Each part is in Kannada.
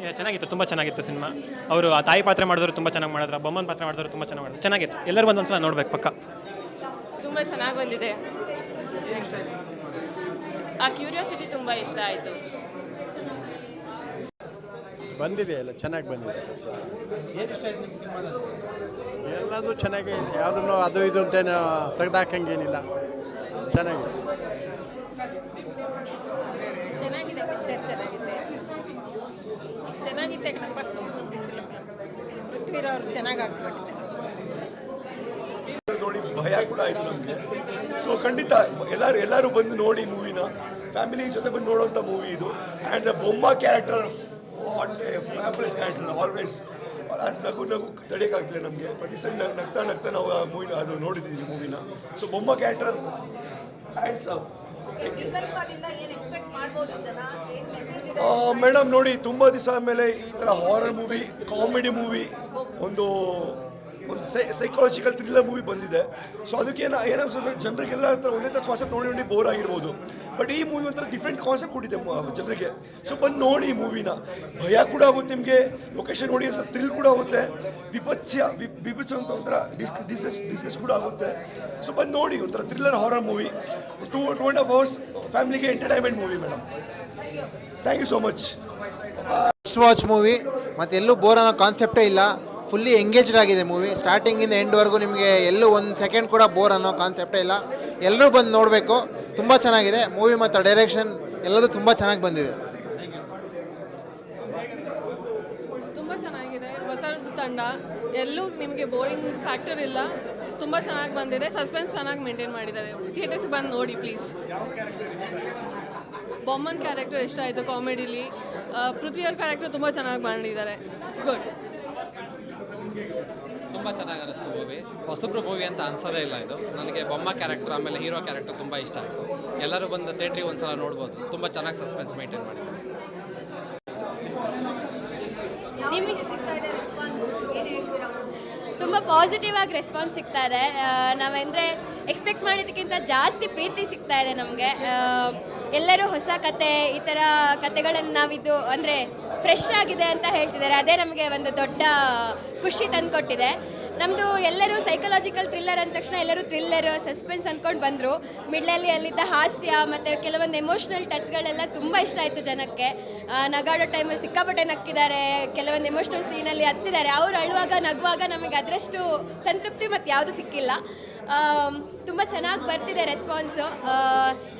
ಏ, ಚೆನ್ನಾಗಿತ್ತು ತುಂಬ ಚೆನ್ನಾಗಿತ್ತು ಸಿನಿಮಾ. ಅವರು ಆ ತಾಯಿ ಪಾತ್ರ ಮಾಡಿದ್ರು ತುಂಬ ಚೆನ್ನಾಗಿ ಮಾಡಿದ್ರು ಬೊಮ್ಮನ ಪಾತ್ರ ಮಾಡಿದ್ರು ತುಂಬ ಚೆನ್ನಾಗಿ ಮಾಡಿದ್ರು. ಚೆನ್ನಾಗಿತ್ತು. ಎಲ್ಲರೂ ಒಂದೊಂದ್ಸಲ ನೋಡ್ಬೇಕು ಪಕ್ಕ. ತುಂಬ ಚೆನ್ನಾಗಿ ಬಂದಿದೆ. ಆ ಕ್ಯೂರಿಯಾಸಿಟಿ ತುಂಬ ಇಷ್ಟ ಆಯಿತು. ಬಂದಿದೆ ಎಲ್ಲ ಚೆನ್ನಾಗಿ ಬಂದಿದೆ. ಎಲ್ಲದೂ ಚೆನ್ನಾಗಿ ಯಾವುದನ್ನು ಅದು ಇದು ಅಂತೇನು ತೆಗೆದಾಕಂಗೇನಿಲ್ಲ. ಚೆನ್ನಾಗಿದೆ ಪಿಕ್ಚರ್ ಚೆನ್ನಾಗಿದೆ ಕಣಪ್ಪ ಪೃಥ್ವಿರವ್ರು ಚೆನ್ನಾಗಿ ಹಾಕ್ಬಿಟ್ಟಿದ್ದಾರೆ ನೋಡಿ, ಭಯ ಕೂಡ ಆಯಿತು ನಮಗೆ. ಸೊ ಖಂಡಿತ ಎಲ್ಲರೂ ಎಲ್ಲರೂ ಬಂದು ನೋಡಿ ಮೂವಿನ. ಫ್ಯಾಮಿಲಿ ಜೊತೆ ಬಂದು ನೋಡುವಂಥ ಮೂವಿ ಇದು. And the Bomma character what fabulous character always ಅದು ನಗು ನಗು ತಡೆಯೋಕ್ಕಾಗ್ತಿಲ್ಲ ನಮಗೆ. ಪ್ರತಿ ಸರಿ ನಗ್, ನಗ್ತಾ ನಗ್ತಾ ನಾವು ಆ ಮೂವಿನ, ಅದು ನೋಡಿದ್ದೀವಿ ಮೂವಿನ. ಸೊ ಬೊಮ್ಮ ಕ್ಯಾರೆಕ್ಟರ್ ಹ್ಯಾಂಡ್ಸ್ ಅಪ್ ಮೇಡಮ್ ನೋಡಿ ತುಂಬ ದಿವಸ ಆದಮೇಲೆ ಈ ಥರ ಹಾರರ್ ಮೂವಿ ಕಾಮಿಡಿ ಮೂವಿ ಒಂದು ಒಂದು ಸೈಕಾಲಜಿಕಲ್ ಥ್ರಿಲ್ಲರ್ ಮೂವಿ ಬಂದಿದೆ. ಸೊ ಅದಕ್ಕೆ ಏನೋ ಏನಾಗ್ತದೆ ಜನರಿಗೆಲ್ಲ ಹತ್ರ ಒಂದೇ ಥರ ಕಾನ್ಸೆಪ್ಟ್ ನೋಡಿ ನೋಡಿ ಬೋರ್ ಆಗಿರ್ಬೋದು. ಬಟ್ ಈ ಮೂವಿ ಒಂಥರ ಡಿಫ್ರೆಂಟ್ ಕಾನ್ಸೆಪ್ಟ್ ಕೊಟ್ಟಿದೆ ಜನರಿಗೆ. ಸೊ ಬಂದು ನೋಡಿ ಈ ಮೂವಿನ ಭಯ ಕೂಡ ಆಗುತ್ತೆ ನಿಮಗೆ. ಲೊಕೇಶನ್ ನೋಡಿ ಅಂತ ಥ್ರಿಲ್ ಕೂಡ ಆಗುತ್ತೆ. ವಿಪತ್ಸ್ಯ ವಿಪತ್ಸ ಅಂತ ಒಂಥರ ಡಿಸ್ಕಸ್ ಡಿಸ್ಕಸ್ ಡಿಸ್ಕಸ್ ಕೂಡ ಆಗುತ್ತೆ. ಸೊ ಬಂದು ನೋಡಿ ಒಂಥರ thriller horror movie two two and half hours ಫ್ಯಾಮಿಲಿಗೆ entertainment movie madam thank you so much first watch movie ಮತ್ತು ಎಲ್ಲೂ ಬೋರ್ ಅನ್ನೋ ಕಾನ್ಸೆಪ್ಟೇ ಇಲ್ಲ. ಫುಲ್ಲಿ ಎಂಗೇಜ್ಡ್ ಆಗಿದೆ ಮೂವಿ ಸ್ಟಾರ್ಟಿಂಗಿಂದ ಎಂಡ್ವರೆಗೂ ನಿಮಗೆ ಎಲ್ಲೂ ಒಂದು ಸೆಕೆಂಡ್ ಕೂಡ ಬೋರ್ ಅನ್ನೋ ಕಾನ್ಸೆಪ್ಟೇ ಇಲ್ಲ. ಎಲ್ಲರೂ ಬಂದು ನೋಡಬೇಕು. ತುಂಬ ಚೆನ್ನಾಗಿದೆ. ಮೂವಿ ಮತ್ತು ಡೈರೆಕ್ಷನ್ ಎಲ್ಲದೂ ತುಂಬ ಚೆನ್ನಾಗಿ ಬಂದಿದೆ. ತುಂಬ ಚೆನ್ನಾಗಿದೆ. ಹೊಸ ತಂಡ. ಎಲ್ಲೂ ನಿಮಗೆ ಬೋರಿಂಗ್ ಫ್ಯಾಕ್ಟರ್ ಇಲ್ಲ. ತುಂಬ ಚೆನ್ನಾಗಿ ಬಂದಿದೆ. ಸಸ್ಪೆನ್ಸ್ ಚೆನ್ನಾಗಿ ಮೇಂಟೈನ್ ಮಾಡಿದ್ದಾರೆ. ಥಿಯೇಟರ್ಸ್ಗೆ ಬಂದು ನೋಡಿ ಪ್ಲೀಸ್ ಬೊಮ್ಮನ್ ಕ್ಯಾರೆಕ್ಟರ್ ಇಷ್ಟ ಆಯಿತು ಕಾಮಿಡಿಲಿ ಪೃಥ್ವಿಯವ್ರ ಕ್ಯಾರೆಕ್ಟರ್ ತುಂಬ ಚೆನ್ನಾಗಿ ಮಾಡಿದ್ದಾರೆ. ಇಟ್ಸ್ ಗುಡ್ ತುಂಬ ಚೆನ್ನಾಗಿ ಅನ್ನಿಸ್ತು ಮೂವಿ ಹೊಸಬ್ರು ಮೂವಿ ಅಂತ ಅನ್ಸೋದೇ ಇಲ್ಲ ಇದು. ನನಗೆ ಬೊಮ್ಮ ಕ್ಯಾರೆಕ್ಟರ್ ಆಮೇಲೆ ಹೀರೋ ಕ್ಯಾರೆಕ್ಟರ್ ತುಂಬ ಇಷ್ಟ ಆಯಿತು. ಎಲ್ಲರೂ ಬಂದು ಥಿಯೇಟ್ರಿಗೆ ಒಂದ್ಸಲ ನೋಡ್ಬೋದು. ತುಂಬ ಚೆನ್ನಾಗಿ ಸಸ್ಪೆನ್ಸ್ ಮೇಂಟೈನ್ ಮಾಡಿದ್ದಾರೆ. ತುಂಬ ಪಾಸಿಟಿವ್ ಆಗಿ ರೆಸ್ಪಾನ್ಸ್ ಸಿಗ್ತಾ ಇದೆ. ನಾವೆಂದರೆ ನಾವಂದ್ರೆ ಎಕ್ಸ್ಪೆಕ್ಟ್ ಮಾಡಿದ್ದಕ್ಕಿಂತ ಜಾಸ್ತಿ ಪ್ರೀತಿ ಸಿಗ್ತಾ ಇದೆ ನಮಗೆ. ಎಲ್ಲರೂ ಹೊಸ ಕತೆ, ಈ ಥರ ಕತೆಗಳನ್ನು ನಾವಿದು ಅಂದರೆ ಫ್ರೆಶ್ ಆಗಿದೆ ಅಂತ ಹೇಳ್ತಿದ್ದಾರೆ. ಅದೇ ನಮಗೆ ಒಂದು ದೊಡ್ಡ ಖುಷಿ ತಂದುಕೊಟ್ಟಿದೆ. ನಮ್ಮದು ಎಲ್ಲರೂ ಸೈಕಲಾಜಿಕಲ್ ಥ್ರಿಲ್ಲರ್ ಅಂದ ತಕ್ಷಣ ಎಲ್ಲರೂ ಥ್ರಿಲ್ಲರ್ ಸಸ್ಪೆನ್ಸ್ ಅಂದ್ಕೊಂಡು ಬಂದರು. ಮಿಡ್ಲಲ್ಲಿ ಅಲ್ಲಿದ್ದ ಹಾಸ್ಯ ಮತ್ತು ಕೆಲವೊಂದು ಎಮೋಷ್ನಲ್ ಟಚ್ಗಳೆಲ್ಲ ತುಂಬ ಇಷ್ಟ ಆಯಿತು ಜನಕ್ಕೆ. ನಗಾಡೋ ಟೈಮಲ್ಲಿ ಸಿಕ್ಕಾಪಟ್ಟೆ ನಕ್ಕಿದ್ದಾರೆ ಕೆಲವೊಂದು ಎಮೋಷ್ನಲ್ ಸೀನಲ್ಲಿ ಹತ್ತಿದ್ದಾರೆ. ಅವ್ರು ಅಳುವಾಗ ನಗುವಾಗ ನಮಗೆ ಅದರಷ್ಟು ಸಂತೃಪ್ತಿ ಮತ್ತು ಯಾವುದು ಸಿಕ್ಕಿಲ್ಲ. ತುಂಬ ಚೆನ್ನಾಗಿ ಬರ್ತಿದೆ ರೆಸ್ಪಾನ್ಸು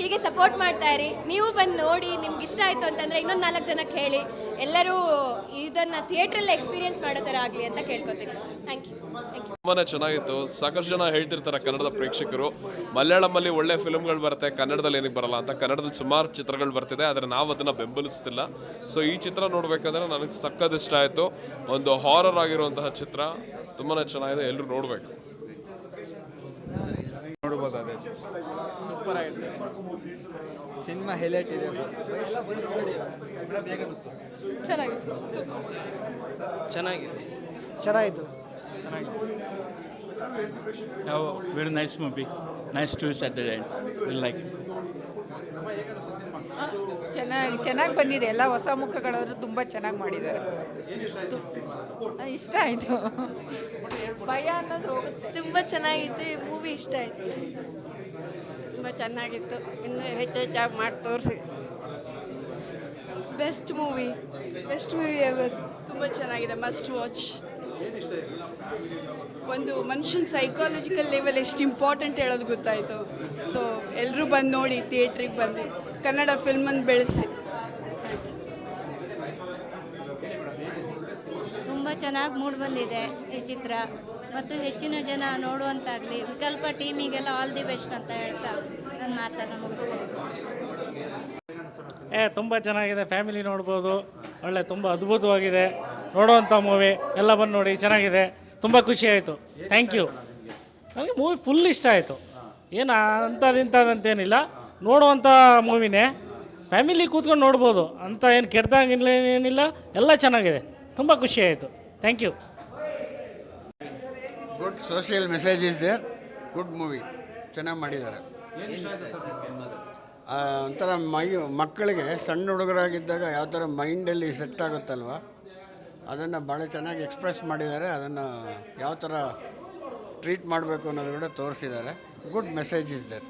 ಹೀಗೆ ಸಪೋರ್ಟ್ ಮಾಡ್ತಾ ಇರಿ. ನೀವು ಬಂದು ನೋಡಿ, ನಿಮ್ಗೆ ಇಷ್ಟ ಆಯಿತು ಅಂತಂದರೆ ಇನ್ನೊಂದು ನಾಲ್ಕು ಜನಕ್ಕೆ ಹೇಳಿ. ಎಲ್ಲರೂ ಇದನ್ನು ಥಿಯೇಟ್ರಲ್ಲಿ ಎಕ್ಸ್ಪೀರಿಯನ್ಸ್ ಮಾಡೋ ಥರ ಆಗಲಿ ಅಂತ ಕೇಳ್ಕೊತೀನಿ. ಥ್ಯಾಂಕ್ ಯು ತುಂಬಾ ಚೆನ್ನಾಗಿತ್ತು. ಸಾಕಷ್ಟು ಜನ ಹೇಳ್ತಿರ್ತಾರೆ ಕನ್ನಡದ ಪ್ರೇಕ್ಷಕರು. ಮಲಯಾಳಮಲ್ಲಿ ಒಳ್ಳೆ ಫಿಲ್ಮ್ಗಳು ಬರುತ್ತೆ, ಕನ್ನಡದಲ್ಲಿ ಏನಕ್ಕೆ ಬರಲ್ಲ ಅಂತ. ಕನ್ನಡದಲ್ಲಿ ಸುಮಾರು ಚಿತ್ರಗಳು ಬರ್ತಿದೆ, ಆದರೆ ನಾವು ಅದನ್ನು ಬೆಂಬಲಿಸ್ತಿಲ್ಲ. ಸೊ ಈ ಚಿತ್ರ ನೋಡಬೇಕಂದ್ರೆ ನನಗೆ ಸಕ್ಕದಿಷ್ಟ ಆಯಿತು. ಒಂದು ಹಾರರ್ ಆಗಿರುವಂತಹ ಚಿತ್ರ ತುಂಬಾ ಚೆನ್ನಾಗಿದೆ ಎಲ್ಲರೂ ನೋಡಬೇಕು. ನೋಡ್ಬೋದು ಅದೇ ಸಿನಿಮಾ ಹೈಲೈಟ್ ಇದೆ. ಚೆನ್ನಾಗಿತ್ತು ಚೆನ್ನಾಗಿತ್ತು ಚೆನ್ನಾಗಿತ್ತು Oh, very nice movie. Nice twist at the end. Really like it. ಚೆನ್ನಾಗಿ ಚೆನ್ನಾಗಿ ಬಂದಿದೆ. ಎಲ್ಲ ಹೊಸ ಮುಖಗಳಾದರೂ ತುಂಬ ಚೆನ್ನಾಗಿ ಮಾಡಿದ್ದಾರೆ. ತು- ಇಷ್ಟ ಆಯಿತು. ಭಯ ಅನ್ನೋದು ಹೋಗುತ್ತೆ. ತುಂಬ ಚೆನ್ನಾಗಿತ್ತು. ಮೂವಿ ಇಷ್ಟ ಆಯಿತು. ತುಂಬ ಚೆನ್ನಾಗಿತ್ತು. ಇನ್ನು ಹೆಚ್ಚು ಹೆಚ್ಚಾಗಿ ಮಾಡಿ ತೋರಿಸಿ. Best movie best movie ever ತುಂಬ ಚೆನ್ನಾಗಿದೆ. ಮಸ್ಟ್ ವಾಚ್ ಒಂದು ಮನುಷ್ಯನ ಸೈಕಾಲಜಿಕಲ್ ಲೆವೆಲ್ ಎಷ್ಟು ಇಂಪಾರ್ಟೆಂಟ್ ಹೇಳೋದು ಗೊತ್ತಾಯಿತು. ಸೊ ಎಲ್ಲರೂ ಬಂದು ನೋಡಿ ಥಿಯೇಟ್ರಿಗೆ ಬಂದು ಕನ್ನಡ ಫಿಲ್ಮನ್ನು ಬೆಳೆಸಿ. ತುಂಬ ಚೆನ್ನಾಗಿ ಮೂಡ್ ಬಂದಿದೆ ಈ ಚಿತ್ರ. ಮತ್ತು ಹೆಚ್ಚಿನ ಜನ ನೋಡುವಂತಾಗಲಿ ವಿಕಲ್ಪ ಟೀಮಿಗೆಲ್ಲ ಆಲ್ ದಿ ಬೆಸ್ಟ್ ಅಂತ ಹೇಳ್ತಾ ನನ್ನ ಮಾತನ್ನು ಮುಗಿಸ್ತೇನೆ. ಏ ತುಂಬ ಚೆನ್ನಾಗಿದೆ. ಫ್ಯಾಮಿಲಿ ನೋಡ್ಬೋದು. ಒಳ್ಳೆ ತುಂಬ ಅದ್ಭುತವಾಗಿದೆ. ನೋಡೋವಂಥ ಮೂವಿ ಎಲ್ಲ ಬಂದು ನೋಡಿ ಚೆನ್ನಾಗಿದೆ. ತುಂಬ ಖುಷಿ ಆಯಿತು. ಥ್ಯಾಂಕ್ ಯು ನನಗೆ ಮೂವಿ ಫುಲ್ ಇಷ್ಟ ಆಯಿತು. ಏನು ಅಂಥದ್ದಿಂಥದ್ದಂತೇನಿಲ್ಲ ನೋಡುವಂಥ ಮೂವಿನೇ ಫ್ಯಾಮಿಲಿ ಕೂತ್ಕೊಂಡು ನೋಡ್ಬೋದು. ಅಂತ ಏನು ಕೆಟ್ಟದಾಗಿಲ್ಲ ಏನಿಲ್ಲ. ಎಲ್ಲ ಚೆನ್ನಾಗಿದೆ. ತುಂಬ ಖುಷಿ ಆಯಿತು. Thank you good social message is there good movie ಚೆನ್ನಾಗಿ ಮಾಡಿದ್ದಾರೆ. ಒಂಥರ ಮೈ ಮಕ್ಕಳಿಗೆ ಸಣ್ಣ ಹುಡುಗರಾಗಿದ್ದಾಗ ಯಾವ ಥರ ಮೈಂಡಲ್ಲಿ ಸೆಟ್ ಆಗುತ್ತಲ್ವ? ಅದನ್ನು ಭಾಳ ಚೆನ್ನಾಗಿ ಎಕ್ಸ್ಪ್ರೆಸ್ ಮಾಡಿದ್ದಾರೆ. ಅದನ್ನು ಯಾವ ಥರ ಟ್ರೀಟ್ ಮಾಡಬೇಕು ಅನ್ನೋದು ಕೂಡ ತೋರಿಸಿದ್ದಾರೆ. Good message is there